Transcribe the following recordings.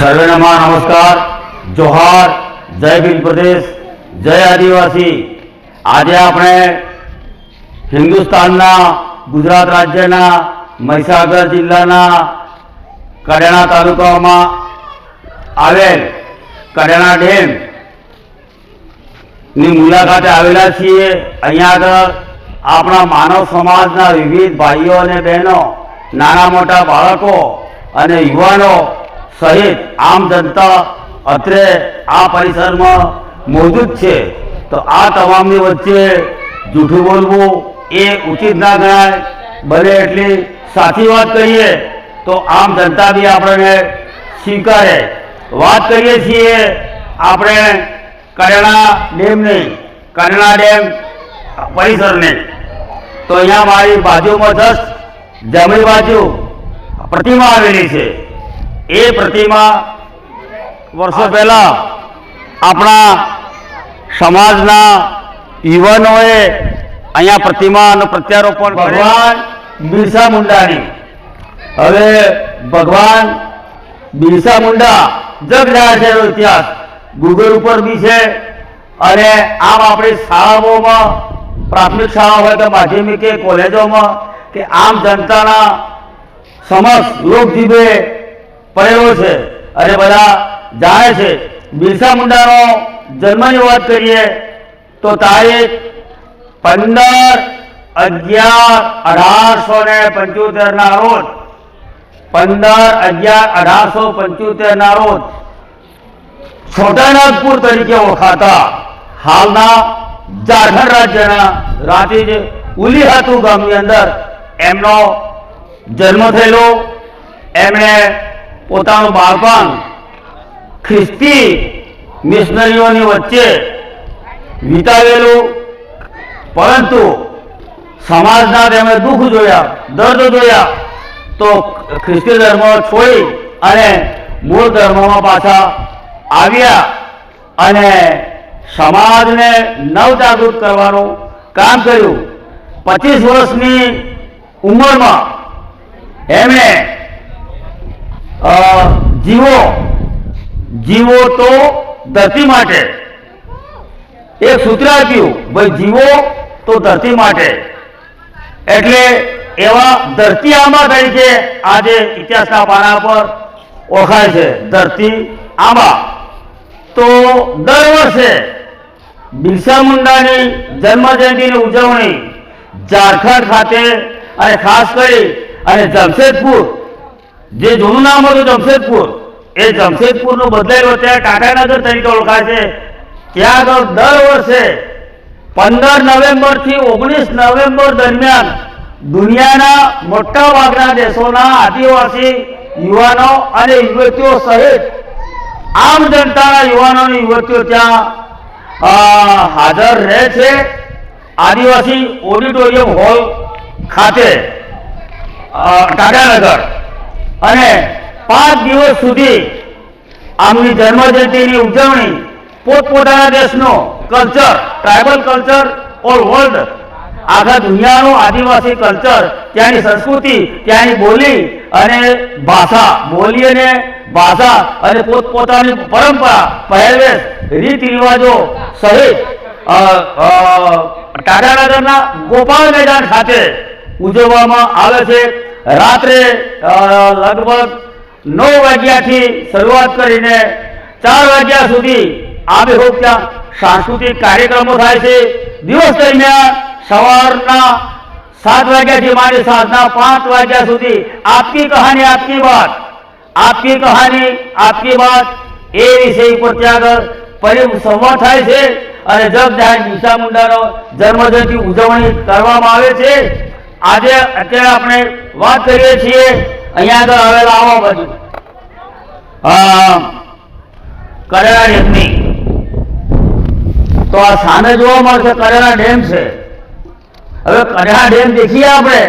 સર્વેનામાં નમસ્કાર. જોહાર. જય ભીમ પ્રદેશ. જય આદિવાસી. આજે આપણે હિન્દુસ્તાનના, ગુજરાત રાજ્યના, મહીસાગર જિલ્લાના કડાણા તાલુકામાં આવેલ કડાણા ડેમની મુલાકાતે આવેલા છીએ. અહીંયા આગળ આપણા માનવ સમાજના વિવિધ ભાઈઓ અને બહેનો, નાના મોટા બાળકો અને યુવાનો સહિત આમ જનતા અત્રે આ પરિસરમાં મોજૂદ છે. તો આ તમામની વચ્ચે જૂઠું બોલવું એ ઉચિત ના ગણાય. બને એટલી સાચી વાત કરીએ તો આમ જનતા બી આપણને સ્વીકારે. વાત કરીએ છીએ આપણે કરેણા ડેમની, કરેણા ડેમ પરિસરની. તો અહીંયા મારી બાજુમાં જસ્ટ જમણી બાજુ પ્રતિમા આવેલી છે. એ પ્રતિમા વર્ષો પહેલા આપણા સમાજના યુવાનોએ અહીંયા પ્રતિમાનું પ્રત્યારોપણ ભગવાન બિરસા મુંડાની. હવે ભગવાન બિરસા મુંડા જગ જાહેર છે ઇતિહાસ. ગૂગલ ઉપર બી છે અને આમ આપણી શાળાઓમાં, પ્રાથમિક શાળા હોય કે માધ્યમિક કે કોલેજોમાં, કે આમ જનતાના સમક્ષ લોકજીભે પડેલો છે. અને બધા જાય છે. બિરસા મુંડાનો જન્મની વાત કરીએ તો તારીખ પંદર અગિયાર અઢારસો ને પંચોતેર ના રોજ. પંદર અગિયાર અઢારસો પંચોતેર ના રોજ છોટાનાગપુર તરીકે ઓળખાતા હાલના ઝારખંડ રાજ્યના રાંચી ઉલીહાતુ ગામની અંદર એમનો જન્મ થયેલો. એમણે પોતાનું બાળપણ ખ્રિસ્તી મિશનરીઓની વચ્ચે વિતાવેલું, પરંતુ સમાજના તેમણે દુઃખ જોયા, દર્દ જોયા, તો ખ્રિસ્તી ધર્મ છોડી અને મૂળ ધર્મમાં પાછા આવ્યા અને સમાજને નવજાગૃત કરવાનું કામ કર્યું. પચીસ વર્ષની ઉંમરમાં એમણે જીવો. જીવો તો ધરતી માટે. એક સૂત્ર આપ્યું, ભાઈ જીવો તો ધરતી માટે. એટલે એવા ધરતી આંબા તરીકે આજે ઇતિહાસના પાના પર ઓળખાય છે. ધરતી આંબા. તો દર વર્ષે બિરસા મુંડાની જન્મ જયંતિની ઉજવણી ઝારખંડ ખાતે અને ખાસ કરી અને જમશેદપુર જે જૂનું નામ હતું જમશેદપુર. એ જમશેદપુરનું બદલાયું અત્યારે ટાટાનગર તરીકે ઓળખાય છે. ત્યાં આગળ દર વર્ષે પંદર નવેમ્બરથી ઓગણીસ નવેમ્બર દરમિયાન દુનિયાના મોટા ભાગના દેશોના આદિવાસી યુવાનો અને યુવતીઓ સહિત આમ જનતાના યુવાનો અને યુવતીઓ ત્યાં હાજર રહે છે. આદિવાસી ઓડિટોરિયમ હોલ ખાતે ટાટાનગર. અને પાંચ દિવસ સુધી આમની જન્મજયંતિની ઉજવણી પોતપોતાના દેશનો culture, tribal culture all world, આખા દુનિયાનું આદિવાસી કલ્ચર, ત્યાંની સંસ્કૃતિ, ત્યાંની બોલી અને ભાષા, બોલી અને ભાષા અને પોતપોતાની પરંપરા, પહેરવેશ, રીત રિવાજો સહિત ટાટાનગરના ગોપાલ મેદાન ખાતે ઉજવવામાં આવે છે. રાત્રે લગભગ નવ વાગ્યાથી શરૂઆત કરીને ચાર વાગ્યા સુધી આબેહૂબ ત્યાં સાંસ્કૃતિક કાર્યક્રમો થાય છે. દિવસ દરમિયાન સવારના સાત વાગ્યાથી માંડી સાંજના પાંચ વાગ્યા સુધી આપકી કહાની આપકી વાત આપકી કહાની આપકી વાત એ વિષય ઉપર ત્યાં આગળ પરિસંવાદ થાય છે. અને જગ જાહેર બિરસા મુંડાનો જન્મજયંતિ ઉજવણી કરવામાં આવે છે. આજે અત્યારે આપણે વાત કરીએ છીએ, અહીંયા આગળ આવેલા આવા બાજુ કરેલા ડેમની. તો આ સામે જોવા મળશે, કરેલા ડેમ છે. હવે કરેલા ડેમ દેખીએ આપણે,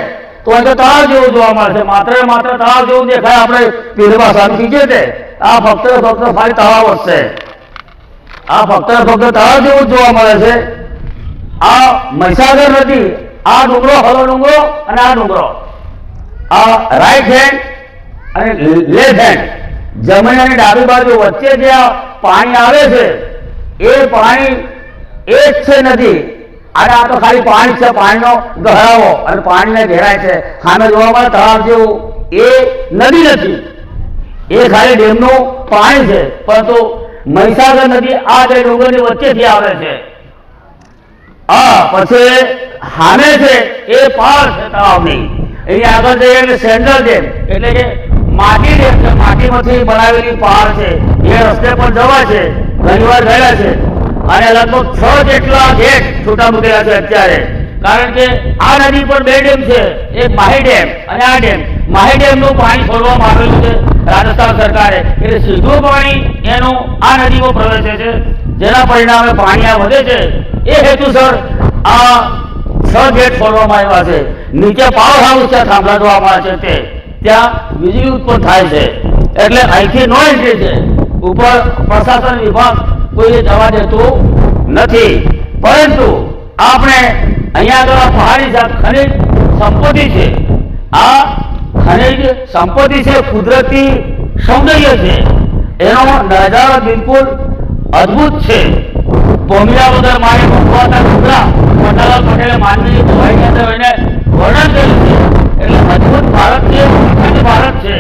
તો એ તો તળાવ જેવું જોવા મળશે. માત્ર માત્ર તળાવ જેવું દેખાય, આપણે પીરમાં ભાષામાં કીધે તે આ ફક્ત ફક્ત ખાલી તળાવ જ આ ફક્ત ફક્ત તળાવ જેવું જોવા મળે છે. આ મહીસાગર નદી આ ડુંગરો, હલો ડુંગરો અને આ ડુંગરો. આ રાઈટ હેન્ડ અને લેફ્ટ હેન્ડ જમણી અને ડાબી બાજુ વચ્ચે જે આ પાણી આવે છે, એ પાણી એ જ છે નદી અને આ તો ખાલી પાણી છે, પાણીનો ગહરાવો. અને પાણીને ઘેરાય છે. સામે જોવા મળે તળાવ જેવું. એ નદી નથી. એ ખાલી ડેમનું પાણી છે. પરંતુ મહીસાગર નદી આ બે ડુંગરની વચ્ચેથી આવે છે. હા, પછી હામે છે, એ પાર છે તળાવની એની આગળ જઈએ એટલે સેન્ટ્રલ ડેમ, એટલે કે માટી ડેમ છે, માટીમાંથી બનાવેલી પહાડ છે. એ રસ્તે પણ જવા છે ઘણીવાર ગયા છે. અને લગભગ છ જેટલા ગેટ છૂટા મૂકેલા છે અત્યારે. કારણ કે આ નદી પર બે ડેમ છે, એક માહી ડેમ અને આ ડેમ. માહી ડેમનું પાણી છોડવામાં આવેલું છે રાજસ્થાન સરકારે. એટલે સીધું પાણી એનું આ નદીમાં પ્રવેશે છે. જેના પરિણામે પાણી આ વધે છે, એ હેતુસર આ છ ગેટ ખોલવામાં આવ્યા છે. નીચે પાવર હાઉસ ત્યાં થાંભલા જોવા છે તે. ત્યાં વીજળી ઉત્પન્ન થાય છે. એટલે અહીંથી નો એન્ટ્રી છે. ઉપર પ્રશાસન વિભાગ કોઈ જવા દેતું નથી. પરંતુ આપણે અહીંયા આગળ પહાડી જા- ખનિજ સંપત્તિ છે. આ ખનિજ સંપત્તિ છે, કુદરતી સૌંદર્ય છે. એનો નજારો બિલકુલ અદ્ભુત છે. ભૂમિયા વગર મારે ભગવાનના ટુકડા પટાલાલ પટેલે માનવી ભવાઈની અંદર એને વર્ણન કર્યું છે. એટલે અદ્ભુત ભારત છે અખંડ ભારત છે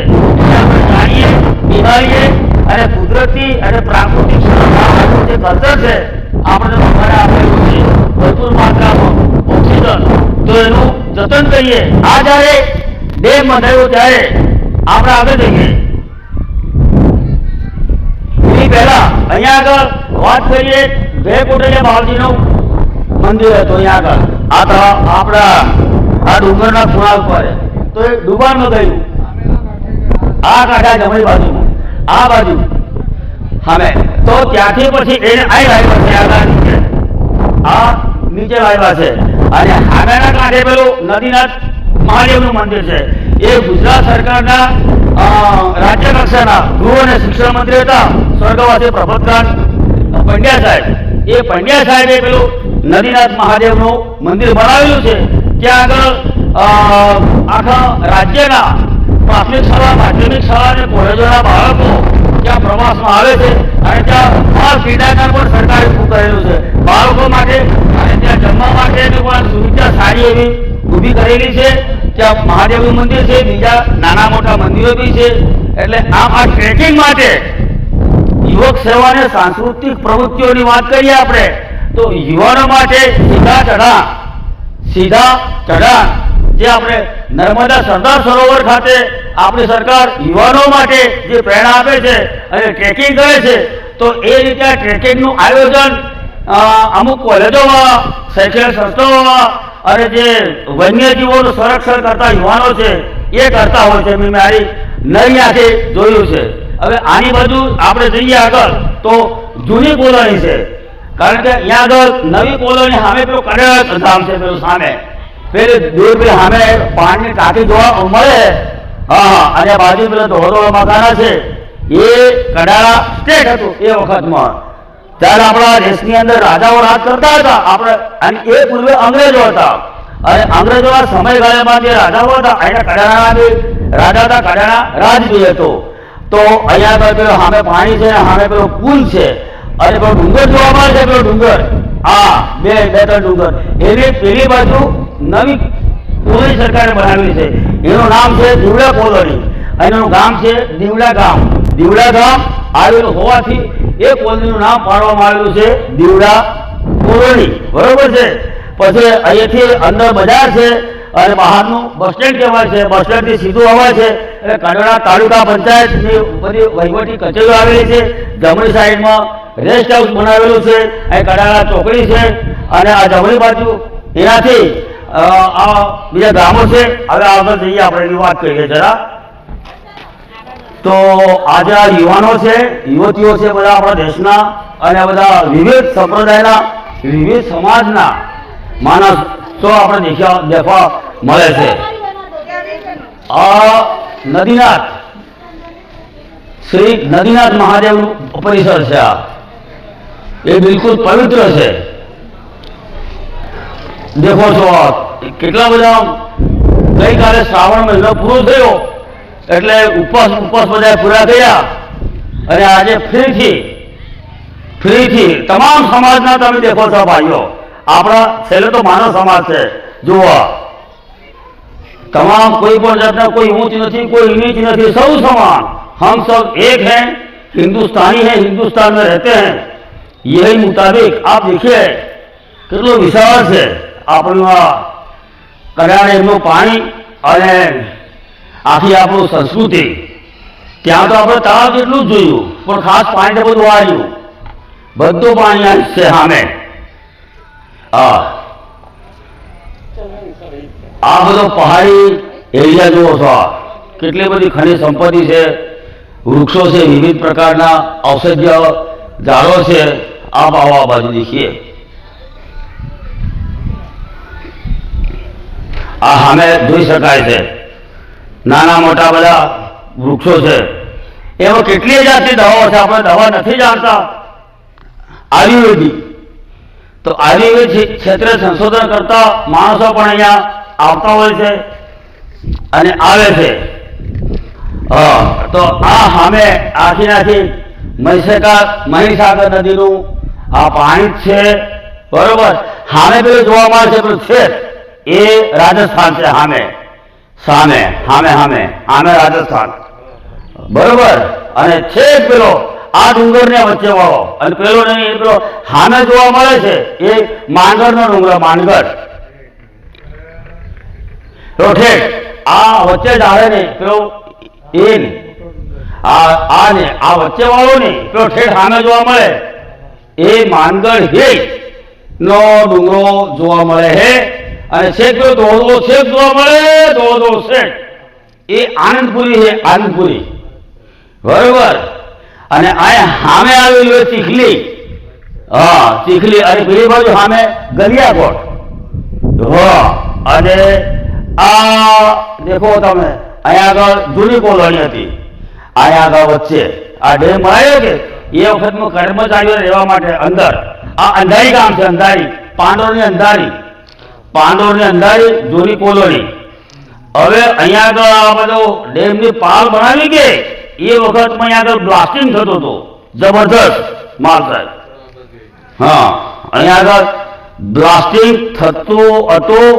આપણે જાણીએ, નિભાવીએ અને કુદરતી અને પ્રાકૃતિક સંસાધનોનું જે કલ્ચર છે આપણે બધાને આપેલું છે. ભરપૂર માત્રામાં ઓક્સિજન. તો એનું જતન કરીએ. આ જ્યારે ડેમ બંધાયો ત્યારે આપણે આગળ જઈએ. આ બાજુ. ત્યાંથી પછી એને આ લાવ્યા છે આગળ. નીચે આ નીચે છે. અને સામેના કાંઠે પેલું નદીનાથ મહાદેવનું મંદિર છે. એ ગુજરાત સરકારના રાજ્ય કક્ષાના ગૃહ અને શિક્ષણ મંત્રી હતા, સ્વર્ગવાસી પ્રભતકાંત પંડ્યા સાહેબ. એ પંડ્યા સાહેબે પેલું નદીનાથ મહાદેવનું મંદિર બનાવેલું છે. ત્યાં આગળ આખા રાજ્યના પ્રાથમિક શાળા, માધ્યમિક શાળા અને કોલેજોના બાળકો ત્યાં પ્રવાસમાં આવે છે અને ત્યાં બાળ ક્રીડાગાર પણ સરકારે ઊભું કરેલું છે? બાળકો માટે અને ત્યાં જમવા માટે પણ સુવિધા સારી એવી ઊભી કરેલી છે. ત્યાં મહાદેવનું મંદિર છે. બીજા નાના મોટા મંદિરો બી છે. એટલે આમ આ ટ્રેકિંગ માટે યુવક સેવા અને સાંસ્કૃતિક પ્રવૃત્તિઓની વાત કરીએ આપણે, તો યુવાનો માટે સીધા ચઢાણ સીધા ચઢાણ, જે આપણે નર્મદા સરદાર સરોવર ખાતે આપણી સરકાર યુવાનો માટે જે પ્રેરણા આપે છે અને ટ્રેકિંગ કરે છે, તો એ રીતે આ ટ્રેકિંગનું આયોજન અમુક કોલેજોમાં, શૈક્ષણિક સંસ્થાઓમાં અને જે વન્યજીવોનું સંરક્ષણ કરતા યુવાનો છે, એ કરતા હોય છે, મેં મારી નરિયાથી જોયું છે. હવે આની બાજુ આપણે જઈએ આગળ, તો જૂની કોલોની છે. કારણ કે અહીંયા આગળ નવી કોલોની સામે પેલું કડક ધામ છે, પેલું સામે. પેલી દૂર પેલી સામે પાણીની ટાંકી જોવા મળે. હા અને બાજુ પેલા ધોળો મકાના છે. એ કડાળા સ્ટેટ હતું એ વખતમાં. ત્યારે આપણા દેશની અંદર રાજાઓ રાજ કરતા હતા. આપણે અને એ પૂર્વે અંગ્રેજો હતા. અને અંગ્રેજોના સમયગાળામાં જે રાજાઓ હતા, અહીંયા કડાણા રાજા હતા, કડાણા રાજ બી હતો. તો અહીંયા પેલો સામે પાણી છે સામે પેલો પુલ છે. અને પેલો ડુંગર જોવા મળે છે, પેલો ડુંગર. હા, બે બે, ત્રણ ડુંગર. એની પેલી બાજુ નવી કોલોની સરકારે બનાવી છે. એનું નામ છે દીવડા કોલોની. એનું ગામ છે દીવડા ગામ. દીવડા ગામ આવેલું હોવાથી એ કોલોનીનું નામ પાડવામાં આવેલું છે દીવડા કોલોની. બરોબર છે? પછી અહીંયાથી અંદર બજાર છે અને બહારનું બસ સ્ટેન્ડ કહેવાય છે. બસ સ્ટેન્ડથી સીધું અવાય છે. એટલે કંડોળા તાલુકા પંચાયતની બધી વહીવટી કચેરીઓ આવેલી છે. જમણી સાઈડમાં રેસ્ટ હાઉસ બનાવેલું છે. અહીં કડાળા ચોકડી છે અને આ જમણી બાજુ એનાથી આ બીજા ગામો છે. હવે આગળ જઈએ આપણે એની વાત કરીએ જરા. તો આજે આ યુવાનો છે, યુવતીઓ છે બધા આપણા દેશના અને બધા વિવિધ સંપ્રદાયના, વિવિધ સમાજના માણસો આપણે દેખ્યા, દેખવા મળે છે. આ નદીનાથ, શ્રી નદીનાથ મહાદેવનું પરિસર છે આ. એ બિલકુલ પવિત્ર છે. દેખો છો કેટલા બધા ગઈકાલે શ્રાવણ મહિનો પૂરો થયો. એટલે ઉપવાસ ઉપવાસ બધા પૂરા થયા અને આજે ફ્રીથી ફ્રીથી તમામ સમાજના તમે દેખો છો ભાઈઓ આપણા છેલ્લે તો માનવ સમાજ છે જુઓ તમામ કોઈ પણ જાતના કોઈ ऊंच નથી કોઈ नीच નથી સૌ સમાન हम सब एक हैं हिंदुस्तानी हैं हिंदुस्तान में रहते हैं यही मुताबिक आप देखिए કેટલો વિશાળ છે આપણું આ કડાણેરનું પાણી અને આખી આપણું સંસ્કૃતિ. ત્યાં તો આપણે તળાવ જેટલું જ જોયું, પણ ખાસ પાણી બધું આવ્યું બધું પાણી આ છે સામે. હા. આ બધો પહાડી એરિયા જુઓ છો આ. કેટલી બધી ખનિજ સંપત્તિ છે. વૃક્ષો છે, વિવિધ પ્રકારના ઔષધીય ઝાડો છે. આપ આવા બાજુ દેખીએ. આ સામે જોઈ શકાય છે. નાના મોટા બધા વૃક્ષો છે. એમાં કેટલી જાતની દવાઓ છે? આપણે દવા નથી જાણતા. આયુર્વેદિક. તો આયુર્વેદ ક્ષેત્રે સંશોધન કરતા માણસો પણ અહીંયા આવતા હોય છે અને આવે છે. તો આ સામે આખી નાખી મહીસાગર મહીસાગર નદીનું આ પાણી છે. બરોબર? સામે પેલું જોવા મળે છે, પેલું છે એ રાજસ્થાન છે સામે. સામે સામે સામે આમે રાજસ્થાન. બરોબર? અને છેક પેલો આ ડુંગરને વચ્ચે વાળો. અને પેલો નહીં પેલો સામે જોવા મળે છે, એ માંગરનો ડુંગર, માંગર. તો ઠેક, આ વચ્ચે જ આવે ને પેલો એ આ ને, આ વચ્ચે વાળો ને, પેલો ઠેક સામે જોવા મળે. એ માનગઢ હે નો ડુંગરો જોવા મળે હે. અને પેલો દોડો છેક જોવા મળે દોડો છેક એ આનંદપુરી છે આનંદપુરી. બરોબર? અને આ સામે આવેલું એ ચીખલી. હા, ચીખલી અને પેલી બાજુ સામે ગલિયાકોટ. હા, અને આ દેખો તમે, અહીંયા આગળ જૂની કોલોની હતી. અહીંયા આગળ વચ્ચે. આ ડેમ આવ્યો કે એ વખતમાં કર્મચારીઓ રહેવા માટે અંદર. આ અંધારી ગામ છે, અંધારી. પાંડોની અંધારી. પાંડોરની અંધારી, જૂની કોલોની. હવે અહીંયા આગળ આ બધો ડેમની પાલ બનાવી કે, એ વખતમાં અહીંયા આગળ બ્લાસ્ટિંગ થતો હતો. જબરદસ્ત માલ સાહેબ. હા, અહીંયા આગળ બ્લાસ્ટિંગ થતું હતું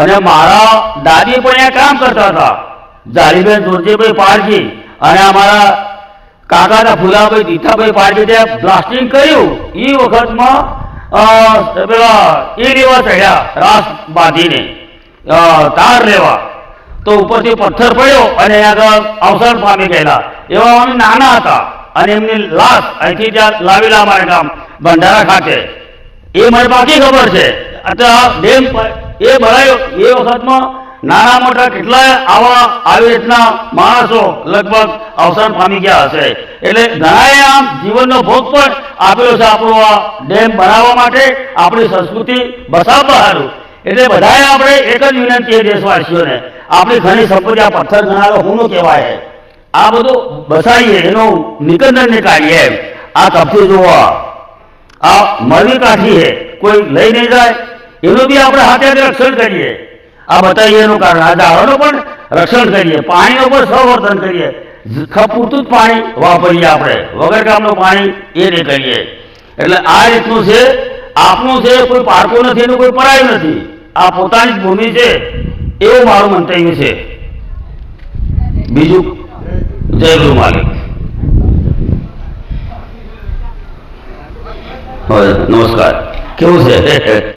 અને મારા દાદી પણ અહીંયા કામ કરતા હતા. જાલીબેન જોરજીભાઈ પારજી અને અમારા કાકાના ફુલાભાઈ દીઠાભાઈ પારજી ત્યાં બ્લાસ્ટિંગ કર્યું. એ વખતમાં પેલા એ લેવા ચડ્યા, રાસ બાંધીને તાર લેવા તો ઉપરથી પથ્થર પડ્યો અને આગળ અવસાન પામી ગયેલા. એવા અમે નાના હતા અને એમની લાશ અહીંથી ત્યાં લાવેલા અમારા ગામ, ભંડારા ખાતે. એ મને બાકી ખબર છે. અત્યારે ડેમ એ ભરાયો. એ વખતમાં નાના મોટા કેટલાય આવા આવી રીતના માણસો લગભગ અવસાન પામી ગયા હશે. એટલે ઘણાએ આમ જીવનનો ભોગ પણ આપેલો છે આપણો આ ડેમ બનાવવા માટે, આપણી સંસ્કૃતિ બસાવવા સારું એટલે બધાએ આપણે એક જ વિનંતી દેશવાસીઓને, આપણી ઘણી સંપત્તિ આ પથ્થર ગણાલો હુંનું કહેવાય. આ બધું બસાવીએ, એનું નિકંદન નીકાળીએ આ કપથી જોવા આ. કાઠી છે, કોઈ લઈ નહીં જાય, એનું બી આપણે હાથે રક્ષણ કરીએ. આ બતાવીએ એનું કારણ. આ ઝાડોનું પણ રક્ષણ કરીએ, પાણીનું પણ સંવર્ધન કરીએ. પૂરતું જ પાણી વાપરીએ આપણે. વગર કામનું પાણી એ નહીં એટલે આ રીતનું છે આપણું છે, કોઈ પારકું નથી, એનું કોઈ પરાયું નથી. આ પોતાની જ ભૂમિ છે, એવું મારું મંતવ્ય છે. બીજું? જય ગુરુ માલિક. નમસ્કાર. કેવું છે?